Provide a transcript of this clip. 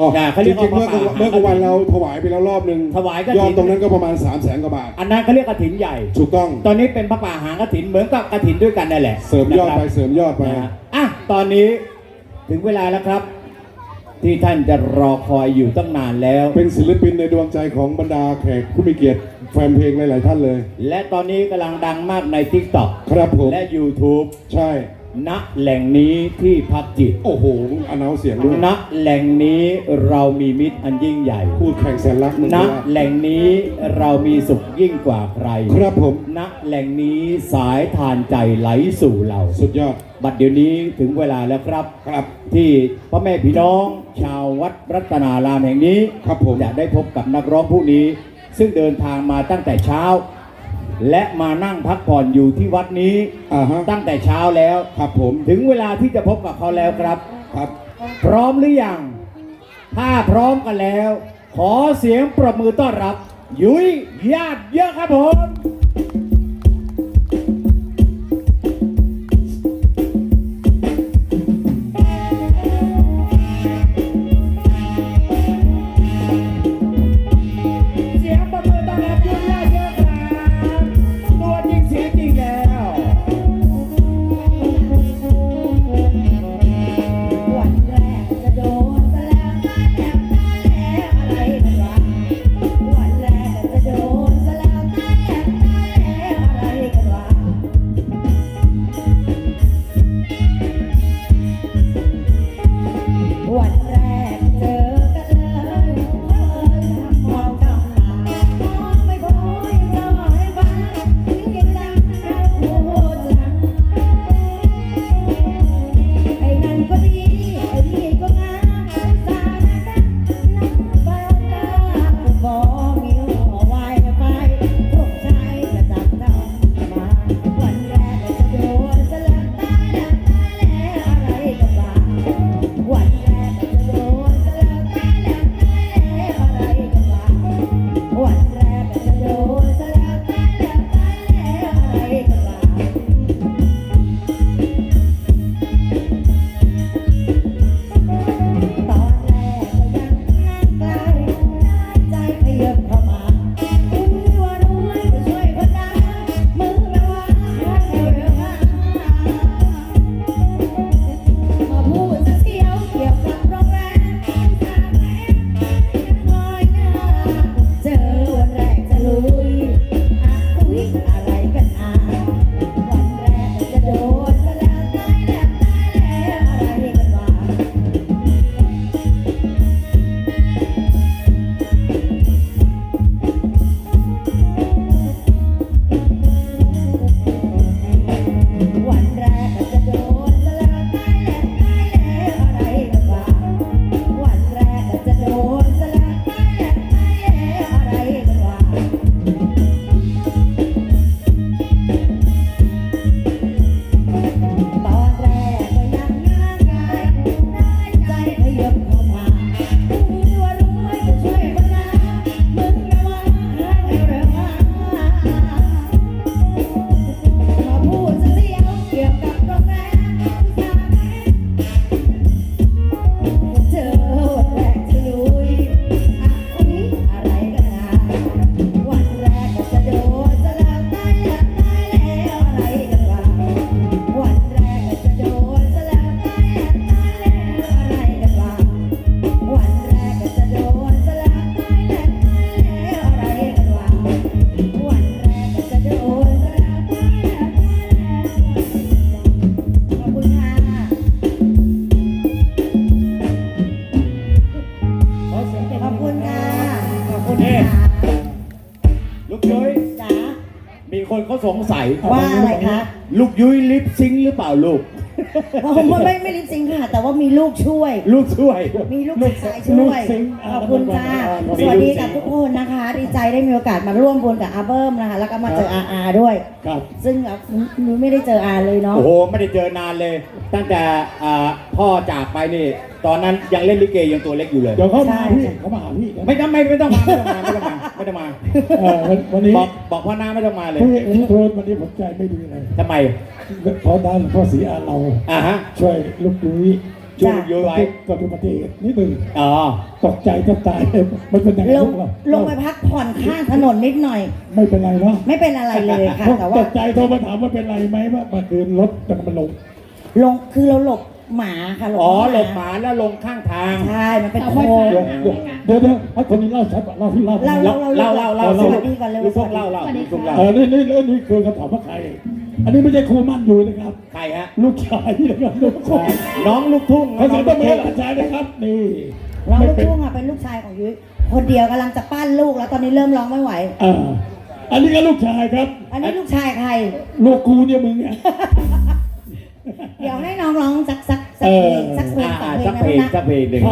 อ๋อนะเขาเรียกจริงๆว่าเมื่อกลางวันพระป่าเมื่อกลางวันเราถวายไปแล้วรอบหนึ่งถวายกฐิน ยอดตรงนั้นก็ประมาณ 3 0 0แสนกว่าบาท อันนั้นเขาเรียกกระถินใหญ่ ถูกต้อง ตอนนี้เป็นพระป่าหางกระถินเหมือนกับกระถินด้วยกันนั่นแหละเสริมยอดไปนะครับเสริมยอดไป นะฮะอะตอนนี้ถึงเวลาแล้วครับ ที่ท่านจะรอคอยอยู่ตั้งนานแล้ว เป็นศิลปินในดวงใจของบรรดาแขกผู้มีเกียรติแฟนเพลงหลาย ๆ ท่านเลย และตอนนี้กำลังดังมากใน TikTok ครับผม และ YouTube ใช่ ณแหล่งนี้ที่พักจิต โอ้โหอนาวเสียงด้วยณแหล่งนี้เรามีมิตรอันยิ่งใหญ่ พูดแข่งแสนรักมึงณว่าแหล่งนี้เรามีสุขยิ่งกว่าใคร ครับผม ณแหล่งนี้สายทานใจไหลสู่เรา สุดยอด บัดเดี๋ยวนี้ถึงเวลาแล้วครับ ครับ ที่พ่อแม่พี่น้องชาววัดรัตนารามแห่งนี้ครับผม จะได้พบกับนักร้องผู้นี้ ซึ่งเดินทางมาตั้งแต่เช้า และมานั่งพักผ่อนอยู่ที่วัดนี้อ่าฮะตั้งแต่เช้าแล้ว ครับผมถึงเวลาที่จะพบกับเขาแล้วครับ ครับพร้อมหรือยัง ถ้าพร้อมกันแล้ว ขอเสียงปรบมือต้อนรับ ยุ้ยญาติเยอะครับผม คนเขาสงสัยว่าอะไรคะ ลูกยุ้ยลิปซิงค์หรือเปล่าลูกผมไม่ไม่ลิปซิงค์ค่ะ แต่ว่ามีลูกช่วย ลูกช่วย มีลูกชายช่วย ขอบคุณค่ะสวัสดีกับทุกคนนะคะ ดีใจได้มีโอกาสมาร่วมบุญกับอาเบิ้มนะคะ แล้วก็มาเจออาอาด้วยครับซึ่งหนูไม่ได้เจออาเลยเนาะ โอ้โห ไม่ได้เจอนานเลย ตั้งแต่อ่าพ่อจากไปนี่ ตอนนั้นยังเล่นลิเกยังตัวเล็กอยู่เลย เดี๋ยวเขาใช่มาพี่เขามาหาพี่นะไม่ต้องไม่ไม่ต้องมาไม่ต้องมาไม่ต้องมาไม่ต้องมาเออวันวันนี้บอกบอกพ่อหน้าไม่ต้องมาเลยพี่พี่โทษวันนี้ผมใจไม่ดีเลยทำไมเพราะด้านหลวงพ่อศรีอาเรา อ่าฮะช่วยลูกดุ้ยช่วยยุ้ยไว้เกิดอุบัติเหตุนิดหนึ่งอ๋อตกใจจะตายมันเป็นยังไงลงลูกเราลงไปพักผ่อนข้างถนนนิดหน่อย ไม่เป็นไรเนาะไม่เป็นอะไรเลยค่ะ แต่ตว่ากใจโทรมาถามว่าเป็นไรไหมว่าเมื่อคืนรถจะมันลงลงคือเราหลบ หมาค่ะอ๋อหลบหมาแล้วลงข้างทาง ใช่มันเป็นโคเดี๋ยวเดี๋ยวเดี๋ยวเดี๋ยวให้คนนี้เล่าชัดเล่าที่เล่าเราเล่าเล่าเล่าเล่าสวัสดีก่อนเลยลูกพวกเล่าเล่าลูกพวกเล่าเออนี่นี่นี่นี่คือคำถามว่าใคร อันนี้ไม่ใช่ครูมั่นอยู่นะครับ ใครฮะ ลูกชายนะครับลูกชายน้องลูกทุ่งเขาน้สาอมงต้ลูนกไม้ทุ่งหลานชายนะครับนี่เราไม่ลูกเป็นทุ่งอะเป็นลูกชายของยุ้ยคนเดียวกำลังจะปั้นลูกแล้วตอนนี้เริ่มร้องไม่ไหวอ่าอันนี้ก็ลูกชายครับ อันนี้ลูกชายใคร ลูกกูเนี่ยมึงเนี่ย เดี๋ยวให้น้องร้องสักสักสักเอเพลองสักเพลงอ่าสองเพลสังกนะเพลลูงกนะ